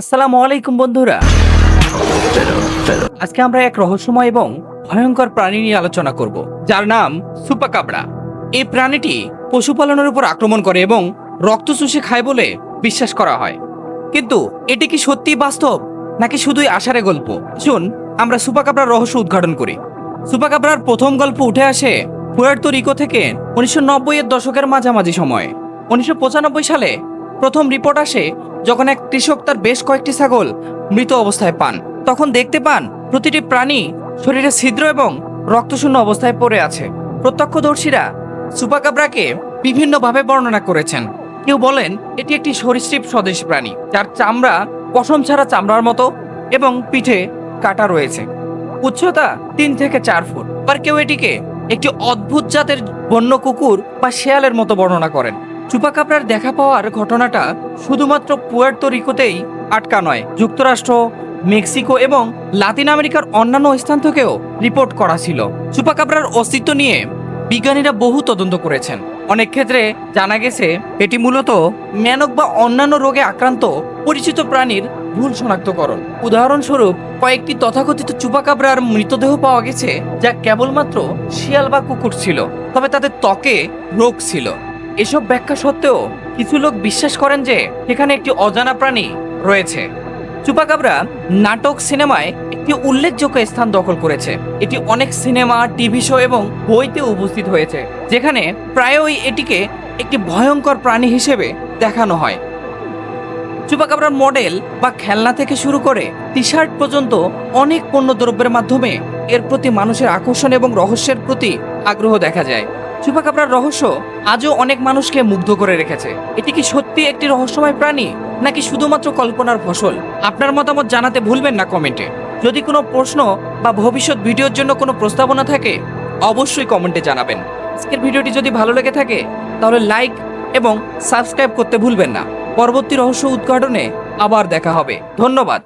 আসসালামু আলাইকুম, বন্ধুরা। আজকে আমরা এক রহস্যময় এবং ভয়ঙ্কর প্রাণী নিয়ে আলোচনা করব, যার নাম সুপাকাবড়া। এই প্রাণীটি পশুপালনের উপর আক্রমণ করে এবং রক্ত চুষে খায় বলে বিশ্বাস করা হয়। কিন্তু এটি কি সত্যি বাস্তব, নাকি শুধুই আশারে গল্প? শুন আমরা সুপাকাবড়ার রহস্য উদ্ঘাটন করি। সুপাকাবড়ার প্রথম গল্প উঠে আসে পুয়ার্তো রিকো থেকে উনিশশো নব্বই এর দশকের মাঝামাঝি সময়ে। উনিশশো পঁচানব্বই সালে প্রথম রিপোর্ট আসে যখন এক কৃষক তার বেশ কয়েকটি ছাগল মৃত অবস্থায় পান, তখন দেখতে পান প্রতিটি প্রাণী শরীরে ছিদ্র এবং রক্তশূন্য অবস্থায় পড়ে আছে। প্রত্যক্ষদর্শীরা সুপাকাবরাকে বিভিন্নভাবে বর্ণনা করেছেন। কেউ বলেন, এটি একটি সরীসৃপ স্বদেশ প্রাণী, যার চামড়া পশম ছাড়া চামড়ার মতো এবং পিঠে কাটা রয়েছে। উচ্চতা তিন থেকে চার ফুট। আর কেউ এটিকে একটি অদ্ভুত জাতের বন্য কুকুর বা শেয়ালের মতো বর্ণনা করেন। চুপাকাপড়ার দেখা পাওয়ার ঘটনাটা শুধুমাত্র পুয়ার্তো রিকোতেই আটকা নয়। যুক্তরাষ্ট্র, মেক্সিকো এবং লাতিন আমেরিকার অন্যান্য স্থান থেকেও রিপোর্ট করা ছিল। চুপাকাপড়ার অস্তিত্ব নিয়ে বিজ্ঞানীরা বহু তদন্ত করেছেন। অনেক ক্ষেত্রে জানা গেছে, এটি মূলত ম্যানক বা অন্যান্য রোগে আক্রান্ত পরিচিত প্রাণীর ভুল শনাক্তকরণ। উদাহরণস্বরূপ, কয়েকটি তথাকথিত চুপাকাবরার মৃতদেহ পাওয়া গেছে যা কেবলমাত্র শিয়াল বা কুকুর ছিল, তবে তাদের ত্বকে রোগ ছিল। এসব ব্যাখ্যা সত্ত্বেও কিছু লোক বিশ্বাস করেন যে এখানে একটি অজানা প্রাণী রয়েছে। চুপাকাবরা নাটক সিনেমায় একটি উল্লেখযোগ্য স্থান দখল করেছে। এটি অনেক সিনেমা, টিভি শো এবং বইতে উপস্থিত হয়েছে, যেখানে প্রায়ই এটিকে একটি ভয়ঙ্কর প্রাণী হিসেবে দেখানো হয়। চুপাকাবরার মডেল বা খেলনা থেকে শুরু করে টি শার্ট পর্যন্ত অনেক পণ্য দ্রব্যের মাধ্যমে এর প্রতি মানুষের আকর্ষণ এবং রহস্যের প্রতি আগ্রহ দেখা যায়। চুপাকাবরার রহস্য আজও অনেক মানুষকে মুগ্ধ করে রেখেছে। এটি কি সত্যি একটি রহস্যময় প্রাণী, নাকি শুধুমাত্র কল্পনার ফসল? আপনার মতামত জানাতে ভুলবেন না কমেন্টে। যদি কোনো প্রশ্ন বা ভবিষ্যৎ ভিডিওর জন্য কোনো প্রস্তাবনা থাকে, অবশ্যই কমেন্টে জানাবেন। আজকের ভিডিওটি যদি ভালো লেগে থাকে, তাহলে লাইক এবং সাবস্ক্রাইব করতে ভুলবেন না। পরবর্তী রহস্য উদ্ঘাটনে আবার দেখা হবে। ধন্যবাদ।